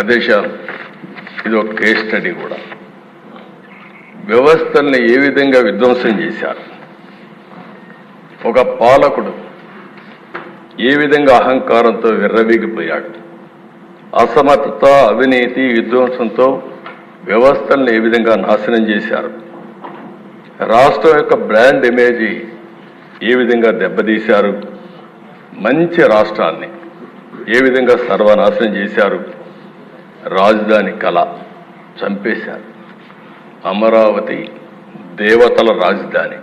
అదేశ ఇది ఒక case study కూడా. వ్యవస్థల్ని ఏ విధంగా విధ్వంసం చేశారు? ఒక పాలకుడు ఏ విధంగా అహంకారంతో విర్రవీగిపోయాడు? అసమర్థత అవినీతి విధ్వంసంతో వ్యవస్థల్ని ఏ విధంగా నాశనం చేశారు? రాష్ట్రం యొక్క బ్రాండ్ ఇమేజీ ఏ విధంగా దెబ్బతీశారు? మంచి రాష్ట్రాన్ని ఏ విధంగా సర్వనాశనం చేశారు? రాజధాని కళ చంపేశారు. అమరావతి దేవతల రాజధాని.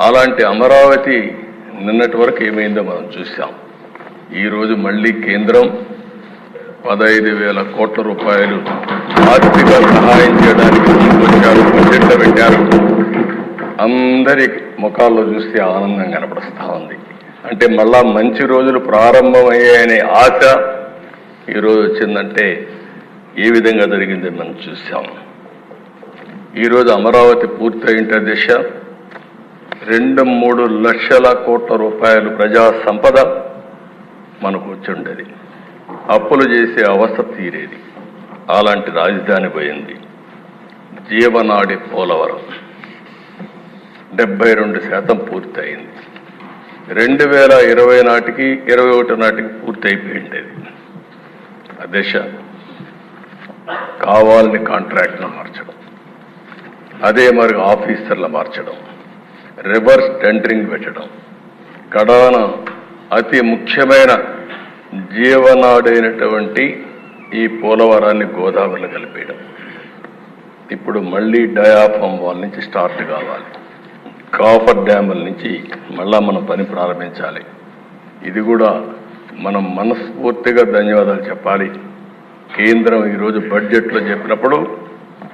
అలాంటి అమరావతి నిన్నటి వరకు ఏమైందో మనం చూసాం ఈరోజు మళ్ళీ కేంద్రం పదహైదు వేల కోట్ల రూపాయలు ఆర్థిక సహాయం చేయడానికి తీసుకొచ్చారు. బడ్జెట్లో పెట్టారు అందరి ముఖాల్లో చూస్తే ఆనందం కనపడుస్తూ ఉంది. అంటే మళ్ళా మంచి రోజులు ప్రారంభమయ్యాయనే ఆశ ఈరోజు వచ్చిందంటే ఏ విధంగా జరిగింది మనం చూసాం ఈరోజు అమరావతి పూర్తయింట దిశ రెండు మూడు లక్షల కోట్ల రూపాయలు ప్రజా సంపద మనకు వచ్చిండేది అప్పులు చేసే అవస్థ తీరేది. అలాంటి రాజధాని పోయింది. జీవనాడి పోలవరం. డెబ్బై రెండు శాతం పూర్తయింది. రెండు వేల ఇరవై నాటికి ఇరవై ఒకటి నాటికి పూర్తి అయిపోయింది ఆ దిశ కావాలని కాంట్రాక్ట్ను మార్చడం అదే మరి ఆఫీసర్లు మార్చడం రివర్స్ టెండరింగ్ పెట్టడం కడాన అతి ముఖ్యమైన జీవనాడైనటువంటి ఈ పోలవరాన్ని గోదావరిలో కలిపేయడం. ఇప్పుడు మళ్ళీ డయాఫామ్ వాల్ నుంచి స్టార్ట్ కావాలి. కాఫర్ డ్యాముల నుంచి మళ్ళా మనం పని ప్రారంభించాలి. ఇది కూడా మనం మనస్ఫూర్తిగా ధన్యవాదాలు చెప్పాలి. కేంద్రం ఈరోజు బడ్జెట్లో చెప్పినప్పుడు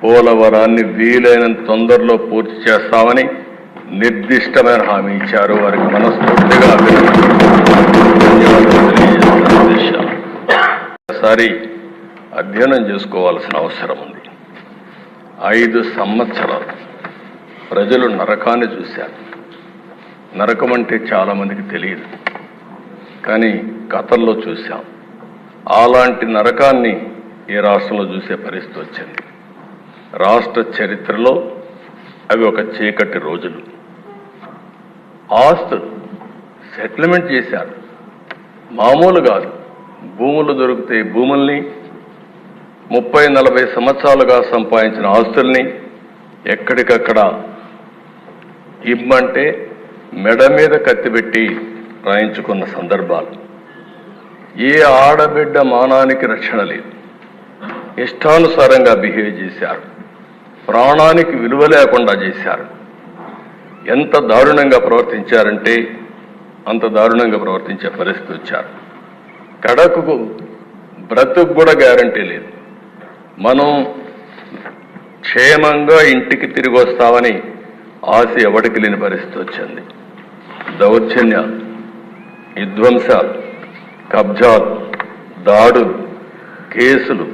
పోలవరాన్ని వీలైనంత తొందరలో పూర్తి చేస్తామని నిర్దిష్టమైన హామీ ఇచ్చారు. వారికి మనస్ఫూర్తిగా ఒకసారి అధ్యయనం చేసుకోవాల్సిన అవసరం ఉంది. ఐదు సంవత్సరాలు ప్రజలు నరకాన్ని చూశారు. నరకం అంటే చాలామందికి తెలియదు. కానీ గతంలో చూశాం. అలాంటి నరకాన్ని ఈ రాష్ట్రంలో చూసే పరిస్థితి వచ్చింది? రాష్ట్ర చరిత్రలో అవి ఒక చీకటి రోజులు. ఆస్తులు సెటిల్మెంట్ చేశారు. మామూలు కాదు. భూములు దొరికితే భూముల్ని ముప్పై నలభై సంవత్సరాలుగా సంపాదించిన ఆస్తుల్ని ఎక్కడికక్కడ ఇమ్మంటే మెడ మీద కత్తిపెట్టి రాయించుకున్న సందర్భాలు. ఏ ఆడబిడ్డ మానానికి రక్షణ లేదు. ఇష్టానుసారంగా బిహేవ్ చేశారు. ప్రాణానికి విలువ లేకుండా చేశారు. ఎంత దారుణంగా ప్రవర్తించారంటే అంత దారుణంగా ప్రవర్తించే పరిస్థితి వచ్చారు. కడకు బ్రతుకు కూడా గ్యారంటీ లేదు. మనం క్షేమంగా ఇంటికి తిరిగి వస్తామని ఆశ ఎవడికి లేని పరిస్థితి వచ్చింది. దౌర్జన్యాలు విధ్వంసాలు. కబ్జాలు దాడులు కేసులు